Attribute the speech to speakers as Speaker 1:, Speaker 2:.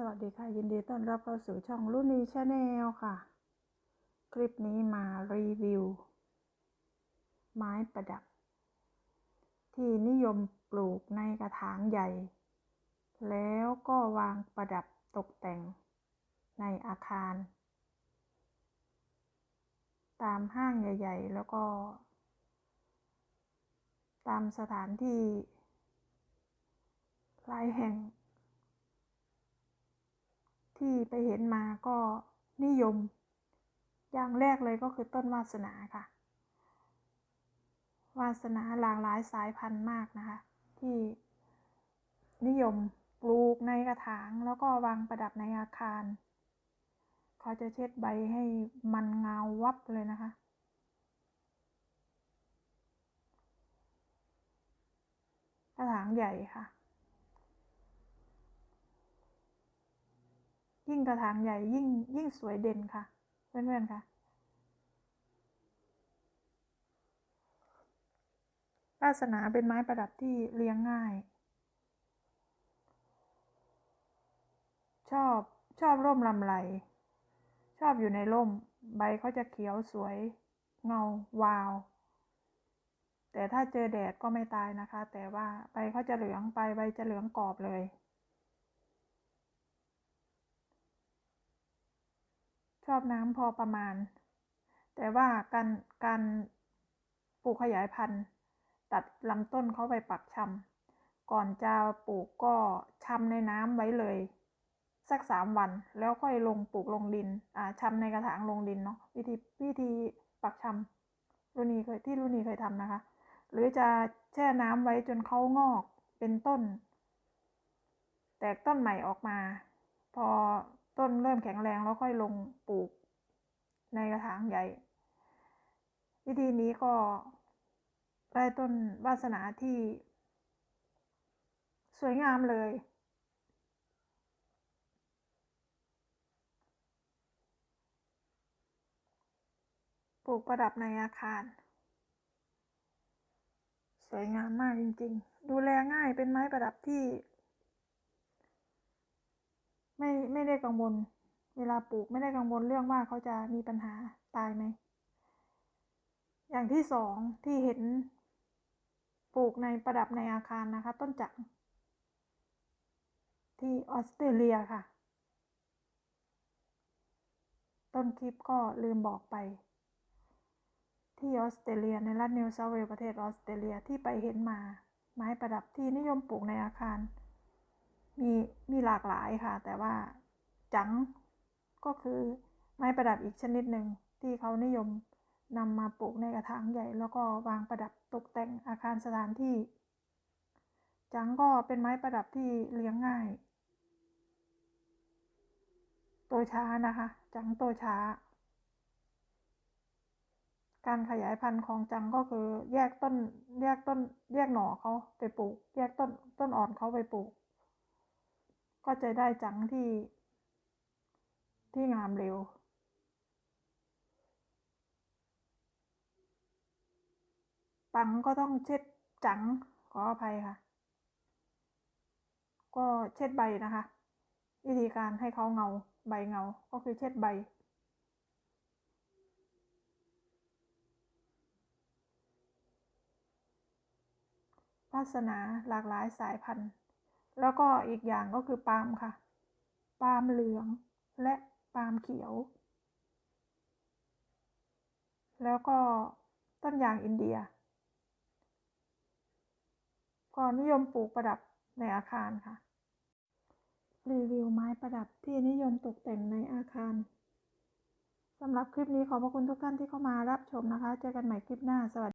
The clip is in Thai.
Speaker 1: สวัสดีค่ะ ยินดีต้อนรับเข้าสู่ช่องรุ่นนี้ชาแนลค่ะ คลิปนี้มารีวิว ไม้ประดับ ที่นิยมปลูกในกระถางใหญ่ แล้วก็วางประดับตกแต่งในอาคาร ตามห้างใหญ่ ๆ แล้วก็ ตามสถานที่หลายแห่ง ที่ไปเห็นมาก็นิยม อย่างแรกเลยก็คือต้นวาสนาค่ะ วาสนาหลากหลายสายพันธุ์มากนะคะ ที่นิยมปลูกในกระถางแล้วก็วางประดับในอาคาร เขาจะเช็ดใบให้มันเงาวับเลยนะคะ กระถางใหญ่ค่ะ ยิ่งกระถางใหญ่ยิ่งยิ่งสวยเด่นค่ะ เพื่อนๆค่ะวาสนาเป็นไม้ประดับที่เลี้ยงง่าย ชอบชอบร่มลำไร ชอบอยู่ในร่ม ใบเขาจะเขียวสวย เงาวาว แต่ถ้าเจอแดดก็ไม่ตายนะคะ แต่ว่าใบเขาจะเหลืองไปใบจะเหลืองกรอบเลย ชอบน้ำพอประมาณ แต่ว่าการการปลูกขยายพันธุ์ ตัดลำต้นเขาไปปักชำก่อนจะปลูกก็ชำในน้ำไว้เลย สักสามวันแล้วค่อยลงปลูกลงดินอ่าชำในกระถางลงดินเนาะวิธีวิธีปักชำรุ่นนี้เคยที่รุ่นนี้เคยทำนะคะ หรือจะแช่น้ำไว้จนเขางอกเป็นต้น แตกต้นใหม่ออกมา พอ ต้นเริ่มแข็งแรงแล้วค่อยลงปลูก ในกระถางใหญ่ วิธีนี้ก็ได้ต้นวาสนาที่ สวยงามเลยปลูกประดับในอาคาร สวยงามมากจริง ๆ ดูแลง่ายเป็นไม้ประดับที่ ไม่ไม่ได้กังวล เวลาปลูกไม่ได้กังวลเรื่องว่าเขาจะมีปัญหาตายไหม อย่างที่สองที่เห็นปลูกในประดับในอาคารนะคะ ต้นจักรที่ออสเตรเลียค่ะ ต้นคลิปก็ลืมบอกไป ที่ออสเตรเลียในรัฐนิวเซาท์เวลประเทศออสเตรเลียที่ไปเห็นมา ไม้ประดับที่นิยมปลูกในอาคาร มีมีหลากหลายค่ะ แต่ว่าจังก็คือไม้ประดับอีกชนิดหนึ่งที่เขานิยมนำมาปลูกในกระถางใหญ่ แล้วก็วางประดับตกแต่งอาคารสถานที่ จังก็เป็นไม้ประดับที่เลี้ยงง่าย โตช้านะคะ จังโตช้า การขยายพันธุ์ของจังก็คือแยกต้นแยกต้นแยกหน่อเขาไปปลูก แยกต้นต้นอ่อนเขาไปปลูก ก็จะได้จังที่ ที่งามเร็ว ปังก็ต้องเช็ดจังขออภัยค่ะ ก็เช็ดใบนะคะ วิธีการให้เขาเงาใบเงาก็คือเช็ดใบวาสนาหลากหลายสายพันธุ์ แล้วก็อีกอย่างก็คือปาล์มค่ะ ปาล์มเหลืองและปาล์มเขียว แล้วก็ต้นยางอินเดีย ก็นิยมปลูกประดับในอาคารค่ะ รีวิวไม้ประดับที่นิยมตกแต่งในอาคารสำหรับคลิปนี้ขอบพระคุณทุกท่านที่เข้ามารับชมนะคะ เจอกันใหม่คลิปหน้า สวัสดี